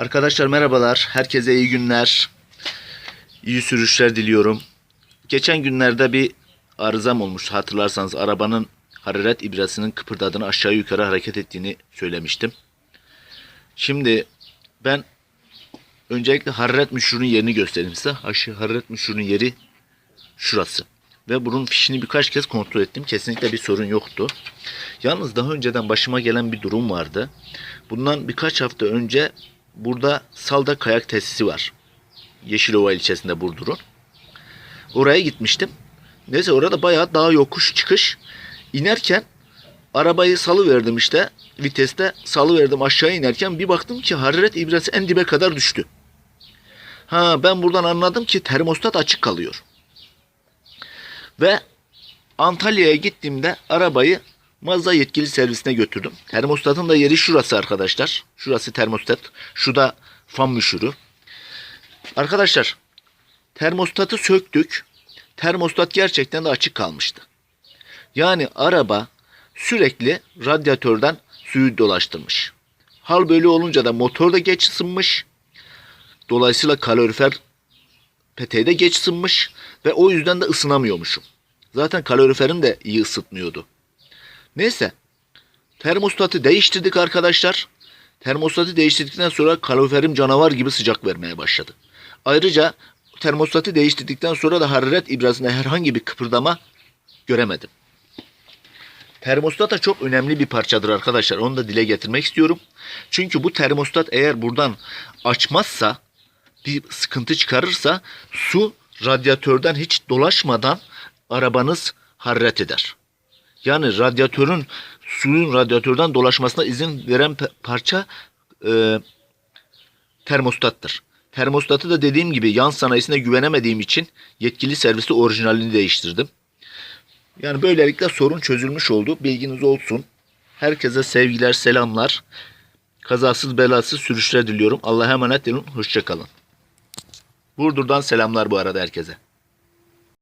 Arkadaşlar merhabalar. Herkese iyi günler. İyi sürüşler diliyorum. Geçen günlerde bir arızam olmuş. Hatırlarsanız arabanın hararet ibresinin kıpırdadığını aşağı yukarı hareket ettiğini söylemiştim. Şimdi ben öncelikle hararet müşürünün yerini göstereyim size. Aşağı hararet müşürünün yeri şurası. Ve bunun fişini birkaç kez kontrol ettim. Kesinlikle bir sorun yoktu. Yalnız daha önceden başıma gelen bir durum vardı. Bundan birkaç hafta önce burada Salda kayak tesisi var. Yeşilova ilçesinde Burdur'un. Oraya gitmiştim. Neyse orada bayağı dağ yokuş çıkış. İnerken arabayı salıverdim işte. Viteste salıverdim aşağı inerken bir baktım ki hararet ibresi en dibe kadar düştü. Ha ben buradan anladım ki termostat açık kalıyor. Ve Antalya'ya gittiğimde arabayı Mazda yetkili servisine götürdüm. Termostatın da yeri şurası arkadaşlar. Şurası termostat. Şu da fan müşürü. Arkadaşlar termostatı söktük. Termostat gerçekten de açık kalmıştı. Yani araba sürekli radyatörden suyu dolaştırmış. Hal böyle olunca da motor da geç ısınmış. Dolayısıyla kalorifer peteği de geç ısınmış ve o yüzden de ısınamıyormuşum. Zaten kaloriferim de iyi ısıtmıyordu. Neyse. Termostatı değiştirdik arkadaşlar. Termostatı değiştirdikten sonra kaloriferim canavar gibi sıcak vermeye başladı. Ayrıca termostatı değiştirdikten sonra da hararet ibresinde herhangi bir kıpırdama göremedim. Termostat da çok önemli bir parçadır arkadaşlar. Onu da dile getirmek istiyorum. Çünkü bu termostat eğer buradan açmazsa bir sıkıntı çıkarırsa su radyatörden hiç dolaşmadan arabanız hararet eder. Yani radyatörün suyun radyatörden dolaşmasına izin veren parça e, termostattır. Termostatı da dediğim gibi yan sanayisine güvenemediğim için yetkili servisi orijinalini değiştirdim. Yani böylelikle sorun çözülmüş oldu. Bilginiz olsun. Herkese sevgiler, selamlar. Kazasız belasız sürüşler diliyorum. Allah'a emanet olun. Hoşçakalın. Burdur'dan selamlar bu arada herkese.